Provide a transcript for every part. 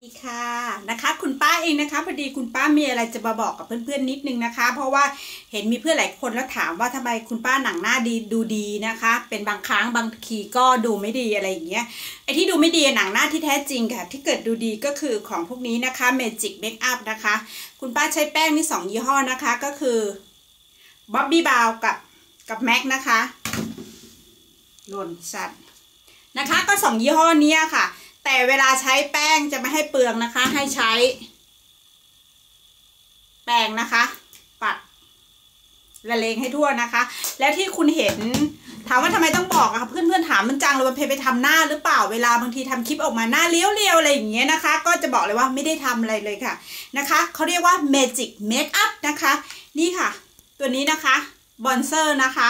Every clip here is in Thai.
สวัสดีค่ะนะคะคุณป้าเองนะคะพอดีคุณป้ามีอะไรจะมาบอกกับเพื่อนๆนิดนึงนะคะ เพราะว่าเห็นมีเพื่อนหลายคนแล้วถามว่าทำไมคุณป้าหนังหน้าดีดูดีนะคะ เป็นบางครั้งบางทีก็ดูไม่ดีอะไรอย่างเงี้ยไอ้ที่ดูไม่ดีหนังหน้าที่แท้จริงค่ะ ที่เกิดดูดีก็คือของพวกนี้นะคะ Magic Makeup นะคะ คุณป้าใช้แป้งนี่สองยี่ห้อนะคะก็คือ Bobbi Brown กับกับแม็กนะคะหล่นสัตว์นะคะก็สองยี่ห้อนี้ค่ะ แต่เวลาใช้แป้งจะไม่ให้เปลืองนะคะ ให้ใช้ แป้งนะคะ ปัดละเลงให้ทั่วนะคะ แล้วที่คุณเห็น ถามว่าทำไมต้องบอกอะคะเพื่อนๆถามมันจังเลยวันเพไปทำหน้าหรือเปล่าเวลาบางทีทำคลิปออกมาหน้าเลี้ยวๆอะไรอย่างเงี้ยนะคะ ก็จะบอกเลยว่าไม่ได้ทำอะไรเลยค่ะนะคะเขาเรียกว่า Magic Makeup นะคะ นี่ค่ะ ตัวนี้นะคะบอนเซอร์นะคะ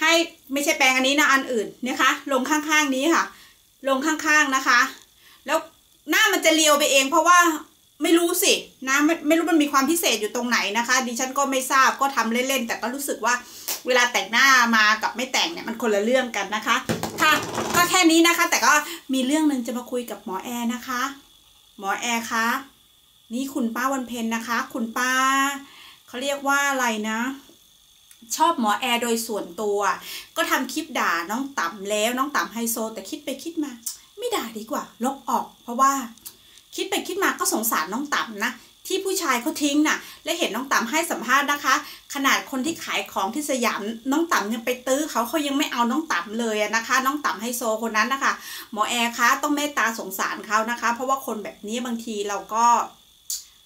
ให้ไม่ใช่แปรงอันนี้นะอันอื่นนะคะ ลงข้างๆนี้ค่ะ ลงข้างๆนะคะ แล้วหน้ามันจะเรียวไปเอง เพราะว่าไม่รู้สินะไม่ไม่รู้มันมีความพิเศษอยู่ตรงไหนนะคะ ดิฉันก็ไม่ทราบก็ทำเล่นๆ แต่ก็รู้สึกว่าเวลาแต่งหน้ามากับไม่แต่งเนี่ยมันคนละเรื่องกันนะคะค่ะก็แค่นี้นะคะ แต่ก็มีเรื่องหนึ่งจะมาคุยกับหมอแอร์นะคะ หมอแอร์คะนี่คุณป้าวันเพ็ญนะคะ คุณป้าเขาเรียกว่าอะไรนะชอบหมอแอร์โดยส่วนตัว ก็ทำคลิปด่าน้องต่ำแล้วน้องต่ำไฮโซ แต่คิดไปคิดมา ไม่ด่าดีกว่า ลบออก เพราะว่า คิดไปคิดมาก็สงสารน้องต่ำนะที่ผู้ชายเขาทิ้งน่ะ และเห็นน้องต่ำให้สัมภาษณ์นะคะ ขนาดคนที่ขายของที่สยามน้องต่ำยังไปตื้อเขาเขายังไม่เอาน้องต่ำเลยนะคะ น้องต่ำไฮโซคนนั้นนะคะ หมอแอร์คะต้องเมตตาสงสารเขานะคะ เพราะว่าคนแบบนี้บางทีเราก็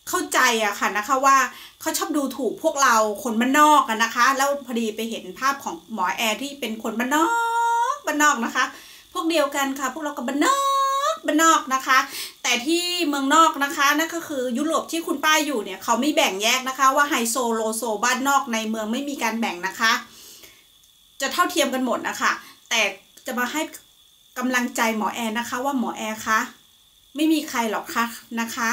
เข้าใจอะค่ะนะคะว่าเขาชอบดูถูกพวกเราคนบ้านนอกกันนะคะ แล้วพอดีไปเห็นภาพของหมอแอร์ที่เป็นคนบ้านนอกบ้านนอกนะคะ วกเดียวกันค่ะ พวกเราก็บ้านนอกบ้านนอกนะคะ แต่ที่เมืองนอกนะคะนั่นก็คือยุโรปที่คุณป้าอยู่เนี่ยเขาไม่แบ่งแยกนะคะ ว่าไฮโซโลโซบ้านนอกในเมืองไม่มีการแบ่งนะคะ จะเท่าเทียมกันหมดนะคะแต่จะมาให้กำลังใจหมอแอร์นะคะ ว่าหมอแอร์คะไม่มีใครหรอกค่ะนะคะ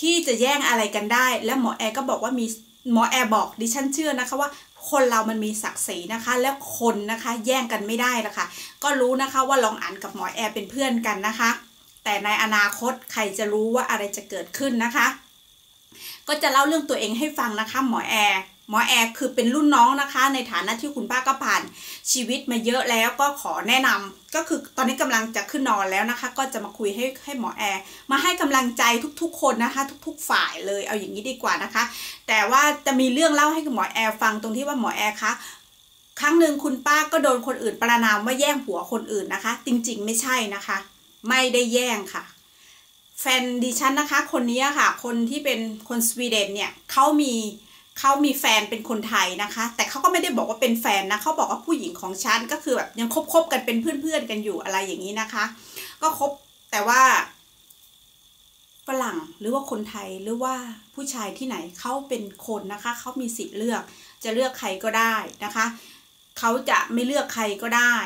ที่จะแย่งอะไรกันได้ และหมอแอร์ก็บอกว่ามีหมอแอร์บอกดิฉันเชื่อนะคะว่า คนเรามันมีศักดิ์ศรีนะคะ แล้วคนนะคะแย่งกันไม่ได้ละค่ะ ก็รู้นะคะว่าลองอ่านกับหมอแอร์เป็นเพื่อนกันนะคะ แต่ในอนาคตใครจะรู้ว่าอะไรจะเกิดขึ้นนะคะ ก็จะเล่าเรื่องตัวเองให้ฟังนะคะ หมอแอร์หมอแอร์คือเป็นรุ่นน้องนะคะ ในฐานะที่คุณป้าก็ผ่านชีวิตมาเยอะแล้วก็ขอแนะนำก็คือตอนนี้กำลังจะขึ้นนอนแล้วนะคะ ก็จะมาคุยให้ให้หมอแอร์มาให้กำลังใจทุกๆ คนนะคะ ทุก ๆ ฝ่ายเลยเอาอย่างนี้ดีกว่านะคะ แต่ว่าจะมีเรื่องเล่าให้กับหมอแอร์ฟังตรงที่ว่าหมอแอร์คะครั้งหนึ่งคุณป้าก็โดนคนอื่นประนามว่าแย่งผัวคนอื่นนะคะ จริงๆ ไม่ใช่นะคะ ไม่ได้แย่งค่ะ แฟนดิฉันนะคะ คนนี้ค่ะ คนที่เป็นคนสวีเดนเนี่ยเขามี เขามีแฟนเป็นคนไทยนะคะ แต่เขาก็ไม่ได้บอกว่าเป็นแฟนนะเขาบอกว่าผู้หญิงของฉันก็คือแบบยังคบคบกันเป็นเพื่อนๆกันอยู่อะไรอย่างนี้นะคะ ก็คบแต่ว่าฝรั่งหรือว่าคนไทยหรือว่าผู้ชายที่ไหนเขาเป็นคนนะคะเขามีสิทธิ์เลือกจะเลือกใครก็ได้นะคะเขาจะไม่เลือกใครก็ได้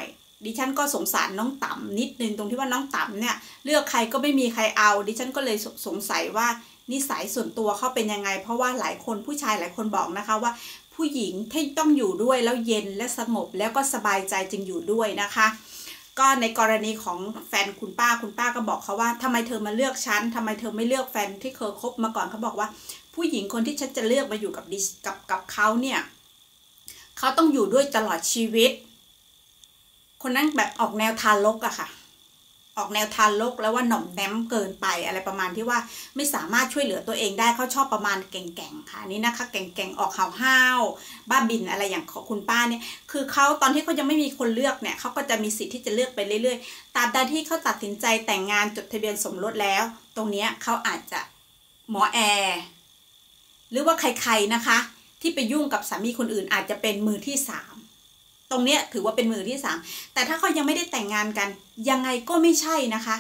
ดิฉันก็สงสารน้องต่ำนิดนึงตรงที่ว่าน้องต่ำเนี่ยเลือกใครก็ไม่มีใครเอา ดิฉันก็เลยสงสัยว่า นิสัยส่วนตัวเขาเป็นยังไง เพราะว่าหลายคนผู้ชายหลายคนบอกนะคะว่า ผู้หญิงที่ต้องอยู่ด้วยแล้วเย็นและสงบแล้วก็สบายใจจึงอยู่ด้วยนะคะ ก็ในกรณีของแฟนคุณป้าคุณป้าก็บอกเขาว่าทำไมเธอมาเลือกฉันทำไมเธอไม่เลือกแฟนที่เคยคบมาก่อนเขาบอกว่า ผู้หญิงคนที่ฉันจะเลือกมาอยู่กับดิกับกับเขาเนี่ยเขาต้องอยู่ด้วยตลอดชีวิต คนนั้นแบบออกแนวทารกอะค่ะ ออกแนวทารกแล้วว่าหน่อมแนมเกินไปอะไรประมาณที่ว่าไม่สามารถช่วยเหลือตัวเองได้เขาชอบประมาณเก่งๆค่ะนี่นะคะเก่งๆออกห้าวๆบ้าบินอะไรอย่างของคุณป้าเนี่ยคือเขาตอนที่เขายังไม่มีคนเลือกเนี่ยเขาก็จะมีสิทธิ์ที่จะเลือกไปเรื่อยๆตามใดที่เขาตัดสินใจแต่งงานจดทะเบียนสมรสแล้ว ตรงนี้เขาอาจจะหมอแอร์หรือว่าใครๆนะคะ ที่ไปยุ่งกับสามีคนอื่นอาจจะเป็นมือที่สาม ตรงเนี้ยถือว่าเป็นมือที่สามแต่ถ้าเขายังไม่ได้แต่งงานกัน ยังไงก็ไม่ใช่นะคะ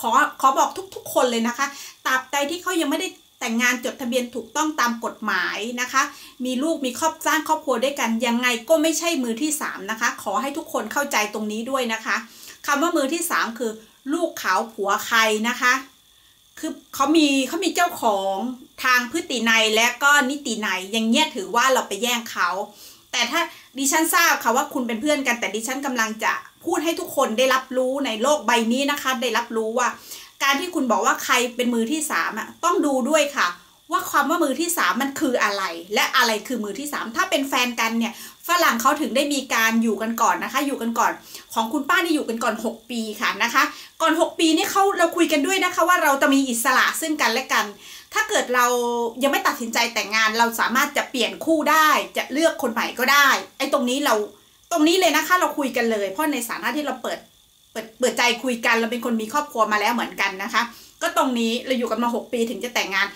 ขอขอบอกทุกๆ คนเลยนะคะตราบใดที่เขายังไม่ได้แต่งงานจดทะเบียนถูกต้องตามกฎหมายนะคะ มีลูกมีครอบสร้างครอบครัวด้วยกัน ยังไงก็ไม่ใช่มือที่สามนะคะ ขอให้ทุกคนเข้าใจตรงนี้ด้วยนะคะคำว่ามือที่สามคือ ลูกเขาผัวใครนะคะคือเขามีเขามีเจ้าของทางพฤตินัยและก็นิตินัยอย่างเงี้ยถือว่าเราไปแย่งเขา แต่ถ้า ดิฉันทราบค่ะว่าคุณเป็นเพื่อนกัน แต่ดิฉันกำลังจะพูดให้ทุกคนได้รับรู้ในโลกใบนี้นะคะ ได้รับรู้ว่า การที่คุณบอกว่าใครเป็นมือที่สามอะต้องดูด้วยค่ะ ว่าความว่ามือที่สามมันคืออะไร และอะไรคือมือที่สามถ้าเป็นแฟนกันเนี่ยฝรั่งเขาถึงได้มีการอยู่กันก่อนนะคะ อยู่กันก่อน ของคุณป้านี่อยู่กันก่อน 6 ปีค่ะนะคะ ก่อน 6 ปีนี่เขาเราคุยกันด้วยนะคะ ว่าเราจะมีอิสระซึ่งกันและกัน ถ้าเกิดเรายังไม่ตัดสินใจแต่งงาน เราสามารถจะเปลี่ยนคู่ได้ จะเลือกคนใหม่ก็ได้ ไอ้ตรงนี้เราตรงนี้เลยนะคะเราคุยกันเลย เพราะในสถานะที่เราเปิดเปิดเปิดใจคุยกันเราเป็นคนมีครอบครัวมาแล้วเหมือนกันนะคะ ก็ตรงนี้เราอยู่กันมา 6 ปีถึงจะแต่งงาน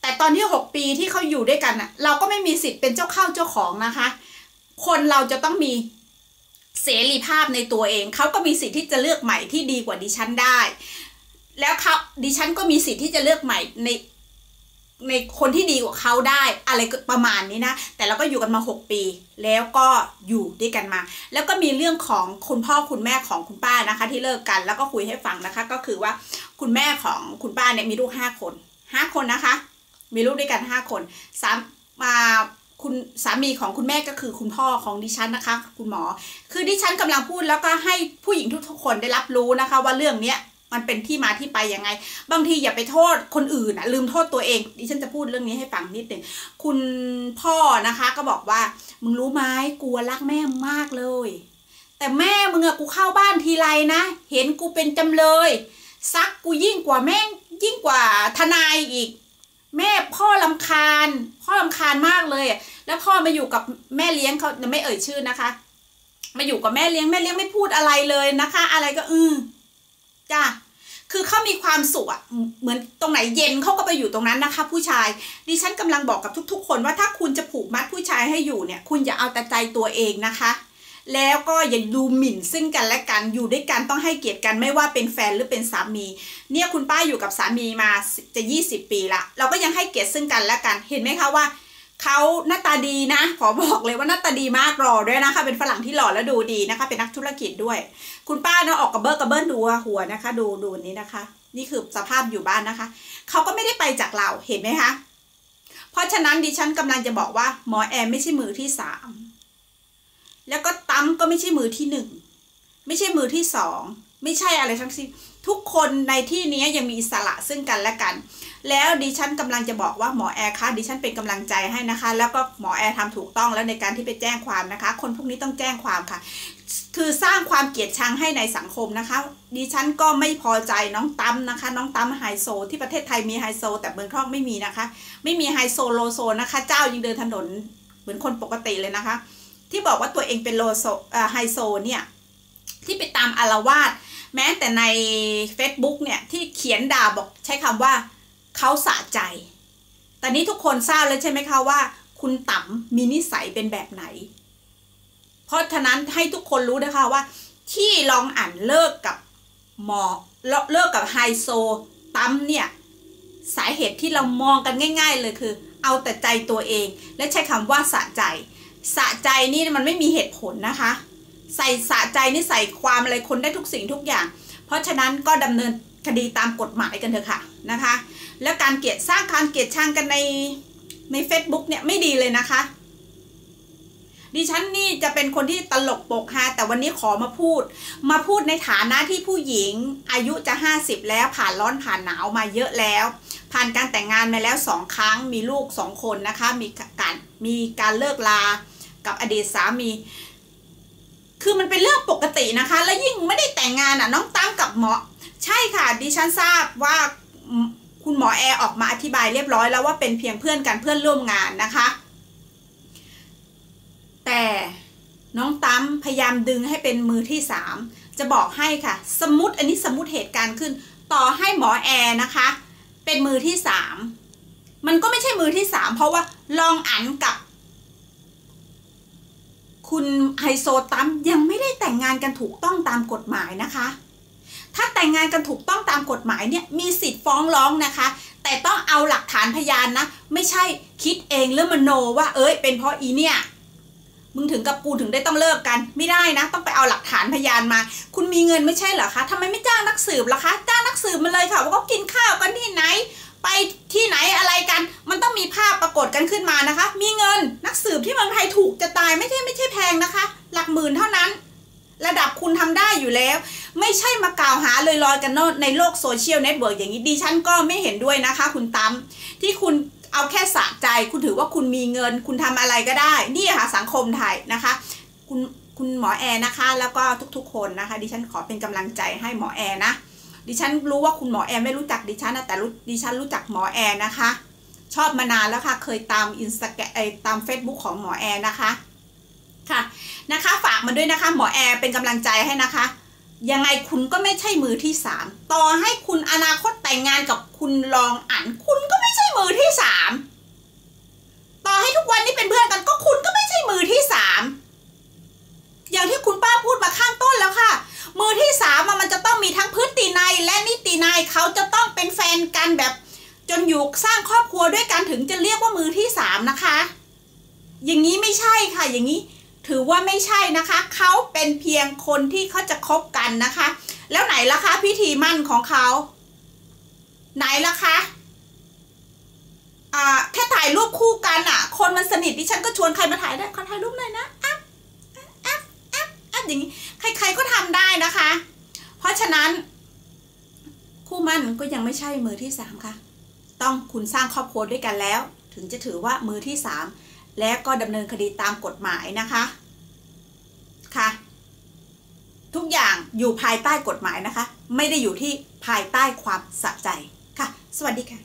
แต่ตอนที่ 6 ปีที่เขาอยู่ด้วยกันน่ะเราก็ไม่มีสิทธิ์เป็นเจ้าเข้าเจ้าของนะคะ คนเราจะต้องมีเสรีภาพในตัวเอง เขาก็มีสิทธิ์ที่จะเลือกใหม่ที่ดีกว่าดิฉันได้ แล้วเขาดิฉันก็มีสิทธิ์ที่จะเลือกใหม่ใน ในคนที่ดีกว่าเขาได้อะไรประมาณนี้นะ แต่เราก็อยู่กันมา 6 ปี แล้วก็อยู่ด้วยกันมา แล้วก็มีเรื่องของคุณพ่อคุณแม่ของคุณป้านะคะ ที่เลิกกันแล้วก็คุยให้ฟังนะคะ ก็คือว่าคุณแม่ของคุณป้าเนี่ยมีลูกห้าคนห้าคนนะคะ มีลูกด้วยกันห้าคนสามมาคุณสามีของคุณแม่ก็คือคุณพ่อของดิฉันนะคะ คุณหมอ คือดิฉันกำลังพูดแล้วก็ให้ผู้หญิงทุกๆคนได้รับรู้นะคะ ว่าเรื่องเนี้ย มันเป็นที่มาที่ไปยังไง บางทีอย่าไปโทษคนอื่นนะลืมโทษตัวเอง ดิฉันจะพูดเรื่องนี้ให้ฟังนิดหนึ่งคุณพ่อนะคะก็บอกว่า มึงรู้ไหมกูรักแม่มากเลย แต่แม่มึงอะกูเข้าบ้านทีไรนะ เห็นกูเป็นจำเลยซักกูยิ่งกว่าแม่งยิ่งกว่าทนายอีก แม่พ่อลำคาญ พ่อลำคาญมากเลยแล้วพ่อมาอยู่กับแม่เลี้ยงเขาไม่เอ่ยชื่อนะคะ มาอยู่กับแม่เลี้ยงแม่เลี้ยงไม่พูดอะไรเลยนะคะ อะไรก็อือ จ้าคือเขามีความสุขอะเหมือนตรงไหนเย็นเขาก็ไปอยู่ตรงนั้นนะคะ ผู้ชาย ดิฉันกำลังบอกกับทุก ๆ คนว่าถ้าคุณจะผูกมัดผู้ชายให้อยู่เนี่ย คุณอย่าเอาแต่ใจตัวเองนะคะ แล้วก็อย่าดูหมิ่นซึ่งกันและกันอยู่ด้วยกันต้องให้เกียรติกันไม่ว่าเป็นแฟนหรือเป็นสามี เนี่ยคุณป้าอยู่กับสามีมาจะยี่สิบปีละเราก็ยังให้เกียรติซึ่งกันและกัน เห็นไหมคะว่า เขาหน้าตาดีนะขอบอกเลยว่าหน้าตาดีมากรอด้วยนะคะ เป็นฝรั่งที่หล่อและดูดีนะคะ เป็นนักธุรกิจด้วย คุณป้าเนาะออกกระเบิร์กระเบิร์ดูหัวนะคะ ดูดูนี้นะคะ นี่คือสภาพอยู่บ้านนะคะเขาก็ไม่ได้ไปจากเราเห็นไหมคะเพราะฉะนั้นดิฉันกำลังจะบอกว่าหมอแอมไม่ใช่มือที่สามแล้วก็ตั้มก็ไม่ใช่มือที่หนึ่งไม่ใช่มือที่สองไม่ใช่อะไรทั้งสิ้น ทุกคนในที่นี้ยังมีอิสระซึ่งกันและกัน แล้วดิฉันกำลังจะบอกว่าหมอแอร์คะดิฉันเป็นกำลังใจให้นะคะ แล้วก็หมอแอร์ทำถูกต้องแล้วในการที่ไปแจ้งความนะคะ คนพวกนี้ต้องแจ้งความค่ะ คือสร้างความเกลียดชังให้ในสังคมนะคะ ดิฉันก็ไม่พอใจน้องตั้มนะคะ น้องตั้มไฮโซ ที่ประเทศไทยมีไฮโซ แต่เมืองทองไม่มีนะคะ ไม่มีไฮโซโลโซนะคะ เจ้ายังเดินถนนเหมือนคนปกติเลยนะคะ ที่บอกว่าตัวเองเป็นโลโซไฮโซเนี่ยที่ไปตามอารวาส แม้แต่ใน Facebook เนี่ยที่เขียนด่าบอกใช้คำว่าเขาสะใจแต่นี้ทุกคนทราบแล้วใช่ไหมคะว่า คุณต๋ำมีนิสัยเป็นแบบไหน เพราะฉะนั้นให้ทุกคนรู้นะคะว่า ที่ลองอ่านเลิกกับหมอเลิกกับไฮโซตั้มเนี่ยสาเหตุที่เรามองกันง่าย ๆ เลยคือ เอาแต่ใจตัวเอง และใช้คำว่าสะใจ สะใจนี่มันไม่มีเหตุผลนะคะ ใส่สะใจนี่ใส่ความอะไรคนได้ทุกสิ่งทุกอย่าง เพราะฉะนั้นก็ดำเนินคดีตามกฎหมายกันเถอะค่ะนะคะ แล้วการเกลียดสร้างการเกลียดชังกันในใน Facebook เนี่ยไม่ดีเลยนะคะ ดิฉันนี่จะเป็นคนที่ตลกปกฮาแต่วันนี้ขอมาพูด มาพูดในฐานะที่ผู้หญิงอายุจะ 50 แล้วผ่านร้อนผ่านหนาวมาเยอะแล้ว ผ่านการแต่งงานมาแล้วสองครั้งมีลูกสองคนนะคะ มีการมีการเลิกลากับอดีตสามี คือมันเป็นเรื่องปกตินะคะ และยิ่งไม่ได้แต่งงานอะน้องตั้งกับหมอ ใช่ค่ะ ดิฉันทราบว่าคุณหมอแอร์ออกมาอธิบายเรียบร้อยแล้วว่าเป็นเพียงเพื่อนกันเพื่อนร่วมงานนะคะ แต่น้องตั้มพยายามดึงให้เป็นมือที่สามจะบอกให้ค่ะ สมมติอันนี้สมมติเหตุการณ์ขึ้น ต่อให้หมอแอร์นะคะ เป็นมือที่สามมันก็ไม่ใช่มือที่สามเพราะว่าลองอันกับ คุณไฮโซตั้มยังไม่ได้แต่งงานกันถูกต้องตามกฎหมายนะคะ ถ้าแต่งงานกันถูกต้องตามกฎหมายเนี่ยมีสิทธิ์ฟ้องร้องนะคะ แต่ต้องเอาหลักฐานพยานนะ ไม่ใช่คิดเองหรือมโนว่าเอ้ยเป็นเพราะอีเนี่ยมึงถึงกับกูถึงได้ต้องเลิกกัน ไม่ได้นะ ต้องไปเอาหลักฐานพยานมา คุณมีเงินไม่ใช่เหรอคะทำไมไม่จ้างนักสืบล่ะคะจ้างนักสืบมาเลยค่ะว่าเขากินข้าวกันที่ไหน ไปที่ไหนอะไรกัน มันต้องมีภาพปรากฏกันขึ้นมานะคะ หมื่นเท่านั้น ระดับคุณทำได้อยู่แล้ว ไม่ใช่มากล่าวหาเลอยๆกันในโลกโซเชียลเน็ตเวิร์กอย่างนี้ดิฉันก็ไม่เห็นด้วยนะคะ คุณตั้มที่คุณเอาแค่สะใจ คุณถือว่าคุณมีเงิน คุณทำอะไรก็ได้ นี่ค่ะสังคมไทยนะคะ คุณคุณหมอแอร์นะคะ แล้วก็ทุกๆ คนนะคะ ดิฉันขอเป็นกำลังใจให้หมอแอร์นะดิฉันรู้ว่าคุณหมอแอร์ไม่รู้จักดิฉันนะแต่ดิฉันรู้จักหมอแอร์นะคะ ชอบมานานแล้วค่ะ เคยตามอินสตาแกรมตาม Facebook ของหมอแอร์นะคะ ค่ะนะคะ ฝากมาด้วยนะคะหมอแอร์เป็นกำลังใจให้นะคะ ยังไงคุณก็ไม่ใช่มือที่สามต่อให้คุณอนาคตแต่งงานกับคุณรองอันคุณก็ไม่ใช่มือที่สามต่อให้ทุกวันนี้เป็นเพื่อนกันก็คุณก็ไม่ใช่มือที่สามอย่างที่คุณป้าพูดมาข้างต้นแล้วค่ะ มือที่สามมันจะต้องมีทั้งพฤตินัยและนิตินัยเขาจะต้องเป็นแฟนกันแบบจนอยู่สร้างครอบครัวด้วยกันถึงจะเรียกว่ามือที่สามนะคะ อย่างนี้ไม่ใช่ค่ะ อย่างนี้ ถือว่าไม่ใช่นะคะ เขาเป็นเพียงคนที่เขาจะคบกันนะคะ แล้วไหนล่ะคะพิธีมั่นของเขา ไหนล่ะคะอ่าแค่ถ่ายรูปคู่กันอะคนมันสนิทดิฉันก็ชวนใครมาถ่ายได้ขอถ่ายรูปหน่อยนะอะอะอะอะอย่างนี้ใครๆก็ทำได้นะคะ เพราะฉะนั้น คู่มั่นก็ยังไม่ใช่มือที่สามค่ะ ต้องคุณสร้างครอบครัวด้วยกันแล้ว ถึงจะถือว่ามือที่สามและก็ดำเนินคดีตามกฎหมายนะคะ ค่ะ ทุกอย่างอยู่ภายใต้กฎหมายนะคะ ไม่ได้อยู่ที่ภายใต้ความสะใจค่ะ สวัสดีค่ะ